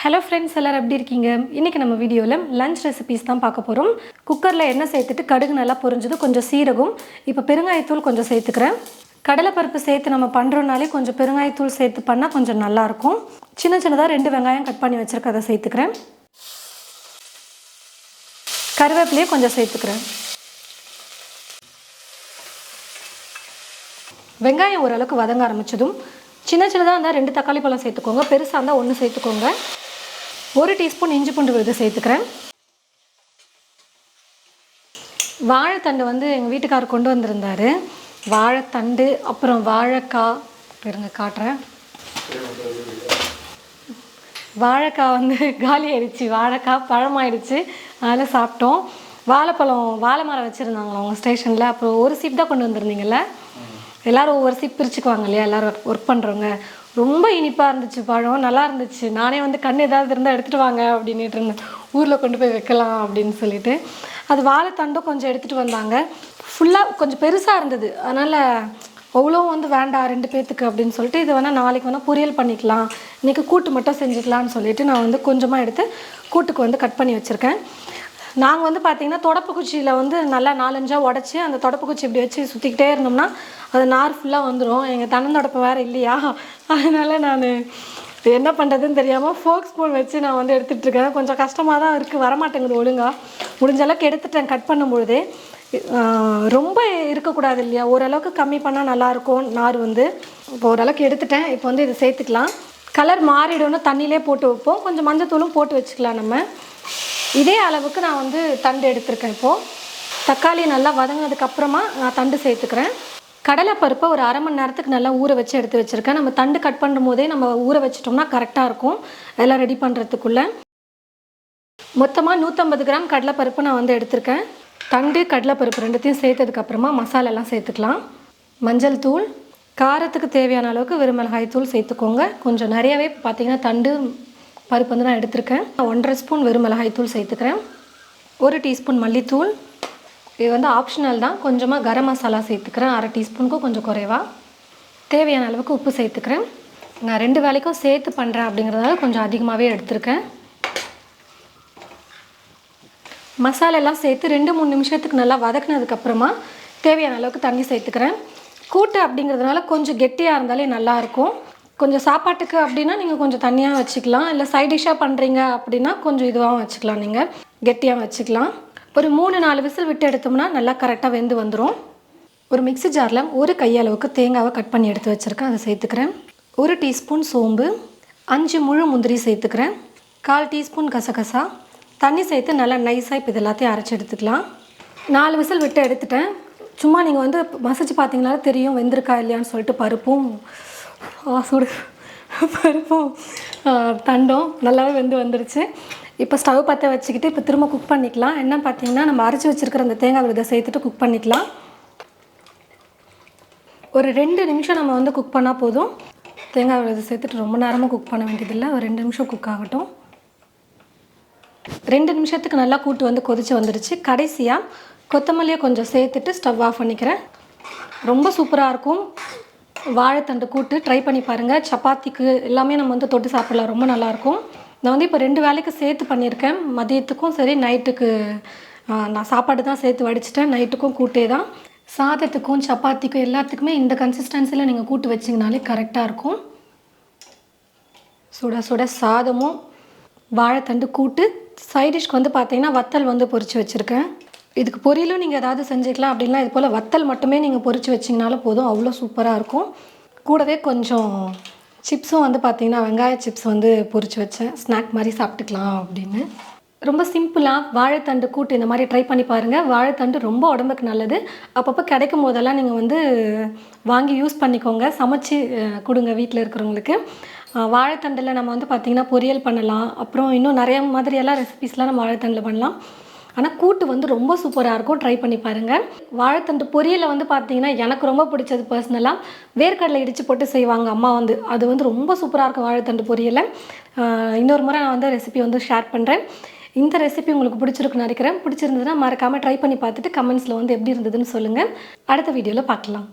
Hello friends எல்லோரும் எப்படி இருக்கீங்க? இன்றைக்கி நம்ம வீடியோவில் லஞ்ச் ரெசிபீஸ் தான் பார்க்க போகிறோம் குக்கரில் எண்ணெய் சேர்த்துட்டு கடுகு நல்லா பொரிஞ்சது கொஞ்சம் சீரகம். இப்போ பெருங்காயத்தூள் கொஞ்சம் சேர்த்துக்கிறேன். கடலைப்பருப்பு சேர்த்து நம்ம பண்ணுறோம்னாலே கொஞ்சம் பெருங்காயத்தூள் சேர்த்து பண்ணால் கொஞ்சம் நல்லாயிருக்கும் சின்ன சின்னதாக ரெண்டு வெங்காயம் கட் பண்ணி வச்சுருக்கதை சேர்த்துக்கிறேன். கருவேப்பிலையே கொஞ்சம் சேர்த்துக்கிறேன். வெங்காயம் ஓரளவுக்கு வதங்க ஆரம்பித்ததும் சின்ன சின்னதாக இருந்தால் ரெண்டு தக்காளி பழம் சேர்த்துக்கோங்க பெருசாக இருந்தால் ஒன்று சேர்த்துக்கோங்க. ஒரு டீஸ்பூன் இஞ்சி பூண்டு விழுது சேர்த்துக்கிறேன். வாழைத்தண்டு வந்து எங்கள் வீட்டுக்காரர் கொண்டு வந்திருந்தார். வாழைத்தண்டு அப்புறம் வாழைக்காய். இருங்க காட்டுறேன். வாழைக்காய் வந்து காலி ஆயிடுச்சு. வாழைக்காய் பழமாயிடுச்சு அதனால் சாப்பிட்டோம். வாழைப்பழம் வாழை மரம் வச்சுருந்தாங்களா அவங்க ஸ்டேஷனில்? அப்புறம் ஒரு சீப் தான் கொண்டு வந்திருந்தீங்கல்ல? எல்லாரும் ஒவ்வொரு சீப் பிரிச்சுக்குவாங்க இல்லையா? எல்லோரும் ஒர்க் பண்ணுறவங்க ரொம்ப இனிப்பாக இருந்துச்சு பழம் நல்லா இருந்துச்சு. நானே வந்து கண் ஏதாவது இருந்தால் எடுத்துகிட்டு வாங்க அப்படின்ட்டு இருந்தேன். ஊரில் கொண்டு போய் வைக்கலாம் அப்படின்னு சொல்லிட்டு. அது வாழைத்தண்டும் கொஞ்சம் எடுத்துகிட்டு வந்தாங்க. ஃபுல்லாக கொஞ்சம் பெருசாக இருந்தது. அதனால் அவ்வளோ வந்து வேண்டாம் ரெண்டு பேர்த்துக்கு அப்படின்னு சொல்லிட்டு இது வேணால் நாளைக்கு வேணால் பொரியல் பண்ணிக்கலாம். இன்றைக்கி கூட்டு மட்டும் செஞ்சுக்கலாம்னு சொல்லிட்டு நான் வந்து கொஞ்சமாக எடுத்து கூட்டுக்கு வந்து கட் பண்ணி வச்சுருக்கேன். நாங்கள் வந்து பார்த்திங்கன்னா தொடப்பு குச்சியில் வந்து நல்லா நாலஞ்சாக உடச்சி அந்த தொடப்பு குச்சி இப்படி வச்சு சுற்றிக்கிட்டே இருந்தோம்னா அது நார் ஃபுல்லாக வந்துடும் எங்கள் தன்னந்தொடப்பு வேறு இல்லையா? அதனால் நான் என்ன பண்ணுறதுன்னு தெரியாமல் ஃபோக் ஸ்பூன் வச்சு நான் வந்து எடுத்துகிட்ருக்கேன் கொஞ்சம் கஷ்டமாக தான் இருக்குது வரமாட்டேங்குது ஒழுங்காக முடிஞ்ச அளவுக்கு எடுத்துட்டேன். கட் பண்ணும்பொழுது ரொம்ப இருக்கக்கூடாது இல்லையா? ஓரளவுக்கு கம்மி பண்ணால் நல்லாயிருக்கும் நார் வந்து. இப்போ ஓரளவுக்கு எடுத்துட்டேன். இப்போ வந்து இதை சேர்த்துக்கலாம். கலர் மாறிடும்னு தண்ணியிலே போட்டு வைப்போம். கொஞ்சம் மஞ்சத்தூளும் போட்டு வச்சுக்கலாம் நம்ம. இதே அளவுக்கு நான் வந்து தண்டு எடுத்திருக்கேன் இப்போது தக்காளி நல்லா வதங்கினதுக்கப்புறமா நான் தண்டு சேர்த்துக்கிறேன். கடலைப்பருப்பை ஒரு அரை மணி நேரத்துக்கு நல்லா ஊற வச்சு எடுத்து வச்சுருக்கேன். நம்ம தண்டு கட் பண்ணும் போதே நம்ம ஊற வச்சிட்டோம்னா கரெக்டாக இருக்கும். எல்லாம் ரெடி பண்ணுறதுக்குள்ளே மொத்தமாக நூற்றம்பது கிராம் கடலைப்பருப்பு நான் வந்து எடுத்திருக்கேன். தண்டு கடலைப்பருப்பு ரெண்டுத்தையும் சேர்த்ததுக்கப்புறமா மசாலாலாம் சேர்த்துக்கலாம். மஞ்சள் தூள். காரத்துக்கு தேவையான அளவுக்கு வெறுமிளகாய் தூள் சேர்த்துக்கோங்க. கொஞ்சம் நிறையவே பார்த்திங்கன்னா தண்டு பருப்பு வந்து நான் எடுத்திருக்கேன். ஒன்றரை ஸ்பூன் வெறும் தூள் சேர்த்துக்கிறேன். ஒரு டீஸ்பூன் மல்லித்தூள். இது வந்து ஆப்ஷனல் தான். கொஞ்சமாக கரம் மசாலா சேர்த்துக்கிறேன். அரை டீஸ்பூனுக்கும் கொஞ்சம் குறைவா. தேவையான அளவுக்கு உப்பு சேர்த்துக்கிறேன். நான் ரெண்டு வேலைக்கும் சேர்த்து பண்ணுறேன் அப்படிங்கிறதால கொஞ்சம் அதிகமாகவே எடுத்திருக்கேன். மசாலெல்லாம் சேர்த்து ரெண்டு மூணு நிமிஷத்துக்கு நல்லா வதக்குனதுக்கப்புறமா தேவையான அளவுக்கு தண்ணி சேர்த்துக்கிறேன். கூட்டு அப்படிங்கிறதுனால கொஞ்சம் கெட்டியாக இருந்தாலே நல்லாயிருக்கும் கொஞ்சம் சாப்பாட்டுக்கு அப்படின்னா நீங்கள் கொஞ்சம் தனியாக வச்சுக்கலாம். இல்லை சைட் டிஷ்ஷாக பண்ணுறீங்க அப்படின்னா கொஞ்சம் இதுவாகவும் வச்சுக்கலாம் நீங்கள் கெட்டியாக வச்சுக்கலாம். ஒரு மூணு நாலு விசில் விட்டு எடுத்தோம்னா நல்லா கரெக்டாக வெந்து வந்துடும் ஒரு மிக்ஸி ஜாரில் ஒரு கையளவுக்கு தேங்காவை கட் பண்ணி எடுத்து வச்சுருக்கேன். அதை சேர்த்துக்கிறேன். ஒரு டீஸ்பூன் சோம்பு. அஞ்சு முழு முந்திரி சேர்த்துக்கிறேன். கால் டீஸ்பூன் கசகசா. தண்ணி சேர்த்து நல்லா நைஸாக இப்போ இது எல்லாத்தையும் அரைச்சி எடுத்துக்கலாம். நாலு விசில் விட்டு எடுத்துட்டேன். சும்மா நீங்கள் வந்து மசிச்சு பார்த்தீங்கனாலே தெரியும் வெந்திருக்கா இல்லையான்னு சொல்லிட்டு பருப்பும் சுடு பருப்பும் தண்டும் நல்லாவே வெந்து வந்துருச்சு. இப்போ ஸ்டவ் பற்ற வச்சுக்கிட்டு இப்போ திரும்ப குக் பண்ணிக்கலாம். என்ன பார்த்தீங்கன்னா நம்ம அரைச்சி வச்சுருக்கிற அந்த தேங்காய் விழுதை சேர்த்துட்டு குக் பண்ணிக்கலாம். ஒரு ரெண்டு நிமிஷம் நம்ம வந்து குக் பண்ணால் போதும். தேங்காய் விழுது சேர்த்துட்டு ரொம்ப நேரமாக குக் பண்ண வேண்டியதில்லை. ஒரு ரெண்டு நிமிஷம் குக் ஆகட்டும். ரெண்டு நிமிஷத்துக்கு நல்லா கூட்டு வந்து கொதிச்சு வந்துருச்சு. கடைசியாக கொத்தமல்லியை கொஞ்சம் சேர்த்துட்டு ஸ்டவ் ஆஃப் பண்ணிக்கிறேன். ரொம்ப சூப்பராக இருக்கும். வாழைத்தண்டு கூட்டு ட்ரை பண்ணி பாருங்கள் சப்பாத்திக்கு எல்லாமே நம்ம வந்து தொட்டு சாப்பிடலாம். ரொம்ப நல்லாயிருக்கும். நான் வந்து இப்போ ரெண்டு வேலைக்கு சேர்த்து பண்ணியிருக்கேன். மதியத்துக்கும் சரி நைட்டுக்கு நான் சாப்பாடு தான் சேர்த்து வடிச்சிட்டேன். நைட்டுக்கும் கூட்டே தான். சாதத்துக்கும் சப்பாத்திக்கும் எல்லாத்துக்குமே இந்த கன்சிஸ்டன்சியில் நீங்கள் கூட்டு வச்சிங்கனாலே கரெக்டாக இருக்கும். சுட சுட சாதமும் வாழைத்தண்டு கூட்டு. சைடிஷ்க்கு வந்து பார்த்தீங்கன்னா வத்தல் வந்து பொரிச்சு வச்சுருக்கேன். இதுக்கு பொரியலும் நீங்கள் ஏதாவது செஞ்சுக்கலாம் அப்படின்னா இது போல் வத்தல் மட்டுமே நீங்கள் பொரிச்சு வச்சிங்கனாலும் போதும். அவ்வளோ சூப்பராக இருக்கும். கூடவே கொஞ்சம் சிப்ஸும் வந்து பார்த்தீங்கன்னா வெங்காய சிப்ஸ் வந்து பொரித்து வச்சேன். ஸ்நாக் மாதிரி சாப்பிட்டுக்கலாம் அப்படின்னு. ரொம்ப சிம்பிளாக வாழைத்தண்டு கூட்டு இந்த மாதிரி ட்ரை பண்ணி பாருங்கள் வாழைத்தண்டு ரொம்ப உடம்புக்கு நல்லது. அப்பப்போ கிடைக்கும் போதெல்லாம் நீங்கள் வந்து வாங்கி யூஸ் பண்ணிக்கோங்க. சமைச்சு கொடுங்க வீட்டில் இருக்கிறவங்களுக்கு. வாழைத்தண்டில் நம்ம வந்து பார்த்திங்கன்னா பொரியல் பண்ணலாம். அப்புறம் இன்னும் நிறைய மாதிரியெல்லாம் ரெசிபிஸ்லாம் நம்ம வாழைத்தண்டில் பண்ணலாம். ஆனால் கூட்டு வந்து ரொம்ப சூப்பராக இருக்கும். ட்ரை பண்ணி பாருங்கள் வாழைத்தண்டு பொரியலை வந்து பார்த்தீங்கன்னா எனக்கு ரொம்ப பிடிச்சது பர்சனலாக வேர்க்கடலை இடித்து போட்டு செய்வாங்க அம்மா வந்து. அது வந்து ரொம்ப சூப்பராக இருக்கும் வாழைத்தண்டு பொரியலை. இன்னொரு முறை நான் வந்து ரெசிபி வந்து ஷேர் பண்ணுறேன் இந்த ரெசிபி உங்களுக்கு பிடிச்சிருக்குன்னு நினைக்கிறேன். பிடிச்சிருந்ததுன்னா மறக்காமல் ட்ரை பண்ணி பார்த்துட்டு கமெண்ட்ஸில் வந்து எப்படி இருந்ததுன்னு சொல்லுங்கள் அடுத்த வீடியோவில் பார்க்கலாம்.